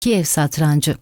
Kiev Satrancı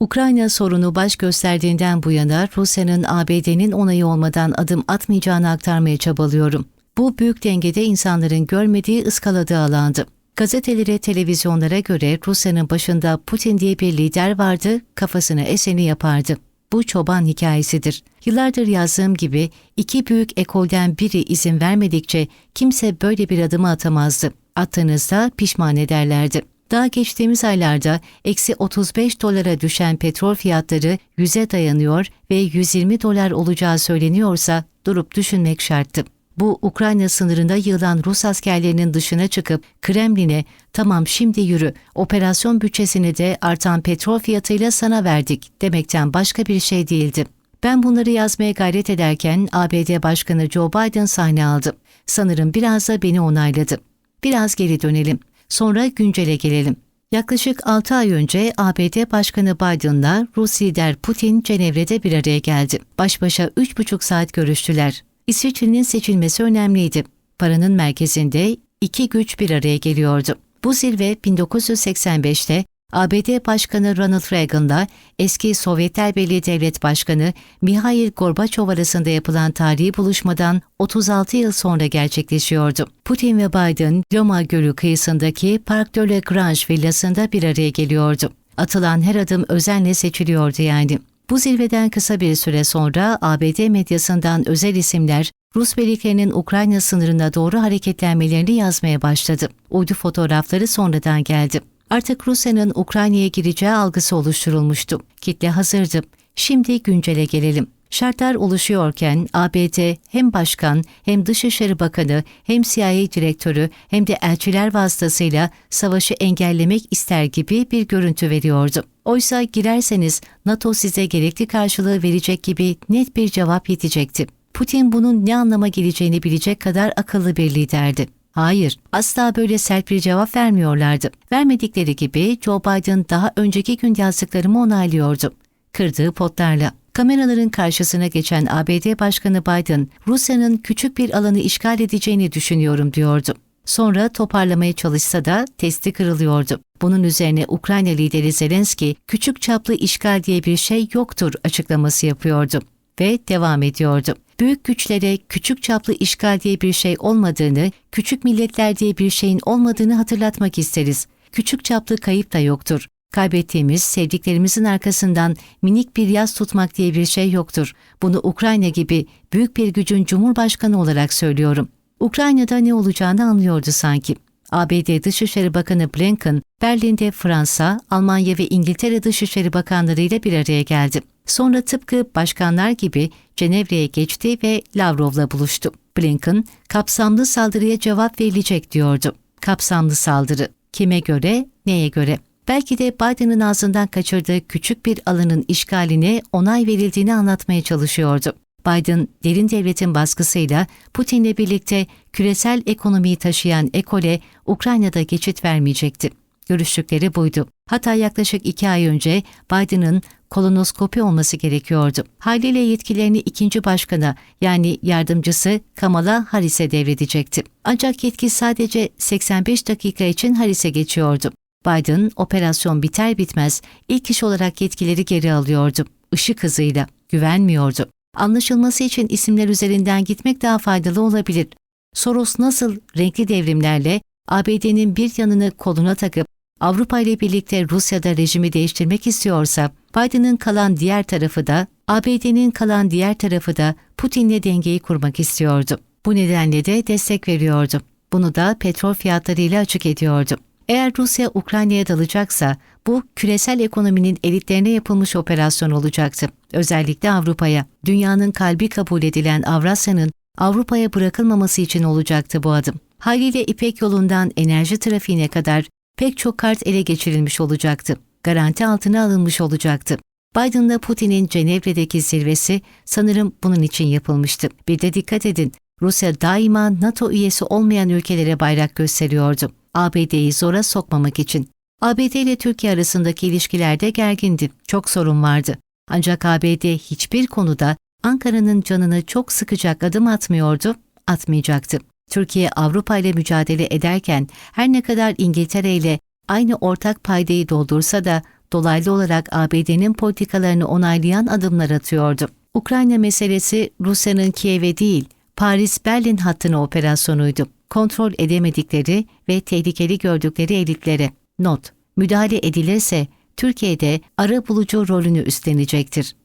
Ukrayna sorunu baş gösterdiğinden bu yana Rusya'nın ABD'nin onayı olmadan adım atmayacağını aktarmaya çabalıyorum. Bu büyük dengede insanların görmediği ıskaladığı alandı. Gazetelere, televizyonlara göre Rusya'nın başında Putin diye bir lider vardı, kafasını eseni yapardı. Bu çoban hikayesidir. Yıllardır yazdığım gibi iki büyük ekolden biri izin vermedikçe kimse böyle bir adımı atamazdı. Attığınızda pişman ederlerdi. Daha geçtiğimiz aylarda eksi 35 dolara düşen petrol fiyatları 100'e dayanıyor ve 120 dolar olacağı söyleniyorsa durup düşünmek şarttı. Bu Ukrayna sınırında yığılan Rus askerlerinin dışına çıkıp Kremlin'e tamam şimdi yürü operasyon bütçesini de artan petrol fiyatıyla sana verdik demekten başka bir şey değildi. Ben bunları yazmaya gayret ederken ABD Başkanı Joe Biden sahne aldı. Sanırım biraz da beni onayladı. Biraz geri dönelim. Sonra güncele gelelim. Yaklaşık 6 ay önce ABD Başkanı Biden'la Rus lider Putin Cenevre'de bir araya geldi. Baş başa 3,5 saat görüştüler. İsviçre'nin seçilmesi önemliydi. Paranın merkezinde iki güç bir araya geliyordu. Bu zirve 1985'te ABD Başkanı Ronald Reagan'la eski Sovyetler Birliği Devlet Başkanı Mihail Gorbaçov arasında yapılan tarihi buluşmadan 36 yıl sonra gerçekleşiyordu. Putin ve Biden, Loma Gölü kıyısındaki Parc de la Grange villasında bir araya geliyordu. Atılan her adım özenle seçiliyordu yani. Bu zirveden kısa bir süre sonra ABD medyasından özel isimler Rus birliklerinin Ukrayna sınırına doğru hareketlenmelerini yazmaya başladı. Uydu fotoğrafları sonradan geldi. Artık Rusya'nın Ukrayna'ya gireceği algısı oluşturulmuştu. Kitle hazırdı. Şimdi güncele gelelim. Şartlar oluşuyorken ABD hem başkan hem Dışişleri Bakanı hem CIA direktörü hem de elçiler vasıtasıyla savaşı engellemek ister gibi bir görüntü veriyordu. Oysa girerseniz NATO size gerekli karşılığı verecek gibi net bir cevap yetecekti. Putin bunun ne anlama geleceğini bilecek kadar akıllı bir liderdi. Hayır, asla böyle sert bir cevap vermiyorlardı. Vermedikleri gibi Joe Biden daha önceki gün yazdıklarımı onaylıyordu. Kırdığı potlarla. Kameraların karşısına geçen ABD Başkanı Biden, Rusya'nın küçük bir alanı işgal edeceğini düşünüyorum diyordu. Sonra toparlamaya çalışsa da testi kırılıyordu. Bunun üzerine Ukrayna lideri Zelenski, küçük çaplı işgal diye bir şey yoktur açıklaması yapıyordu ve devam ediyordu. Büyük güçlere küçük çaplı işgal diye bir şey olmadığını, küçük milletler diye bir şeyin olmadığını hatırlatmak isteriz. Küçük çaplı kayıp da yoktur. Kaybettiğimiz, sevdiklerimizin arkasından minik bir yaz tutmak diye bir şey yoktur. Bunu Ukrayna gibi büyük bir gücün cumhurbaşkanı olarak söylüyorum. Ukrayna'da ne olacağını anlıyordu sanki. ABD Dışişleri Bakanı Blinken, Berlin'de Fransa, Almanya ve İngiltere Dışişleri Bakanları ile bir araya geldi. Sonra tıpkı başkanlar gibi Cenevre'ye geçti ve Lavrov'la buluştu. Blinken, kapsamlı saldırıya cevap verilecek diyordu. Kapsamlı saldırı. Kime göre, neye göre? Belki de Biden'ın ağzından kaçırdığı küçük bir alanın işgaline onay verildiğini anlatmaya çalışıyordu. Biden, derin devletin baskısıyla Putin'le birlikte küresel ekonomiyi taşıyan ekole Ukrayna'da geçit vermeyecekti. Görüştükleri buydu. Hatta yaklaşık iki ay önce Biden'ın kolonoskopi olması gerekiyordu. Haliyle yetkilerini ikinci başkana yani yardımcısı Kamala Harris'e devredecekti. Ancak yetki sadece 85 dakika için Harris'e geçiyordu. Biden operasyon biter bitmez ilk iş olarak yetkileri geri alıyordu. Işık hızıyla. Güvenmiyordu. Anlaşılması için isimler üzerinden gitmek daha faydalı olabilir. Soros nasıl renkli devrimlerle ABD'nin bir yanını koluna takıp Avrupa ile birlikte Rusya'da rejimi değiştirmek istiyorsa, Biden'ın kalan diğer tarafı da, ABD'nin kalan diğer tarafı da Putin'le dengeyi kurmak istiyordu. Bu nedenle de destek veriyordu. Bunu da petrol fiyatlarıyla açık ediyordu. Eğer Rusya Ukrayna'ya dalacaksa bu küresel ekonominin elitlerine yapılmış operasyon olacaktı. Özellikle Avrupa'ya, dünyanın kalbi kabul edilen Avrasya'nın Avrupa'ya bırakılmaması için olacaktı bu adım. Haliyle İpek yolundan enerji trafiğine kadar pek çok kart ele geçirilmiş olacaktı. Garanti altına alınmış olacaktı. Biden'la Putin'in Cenevre'deki zirvesi sanırım bunun için yapılmıştı. Bir de dikkat edin, Rusya daima NATO üyesi olmayan ülkelere bayrak gösteriyordu. ABD'yi zora sokmamak için. ABD ile Türkiye arasındaki ilişkilerde gergindi. Çok sorun vardı. Ancak ABD hiçbir konuda Ankara'nın canını çok sıkacak adım atmıyordu, atmayacaktı. Türkiye Avrupa ile mücadele ederken her ne kadar İngiltere ile aynı ortak paydayı doldursa da dolaylı olarak ABD'nin politikalarını onaylayan adımlar atıyordu. Ukrayna meselesi Rusya'nın Kiev'e değil, Paris-Berlin hattına operasyonuydu. Kontrol edemedikleri ve tehlikeli gördükleri elitlere. Not: Müdahale edilirse Türkiye'de ara bulucu rolünü üstlenecektir.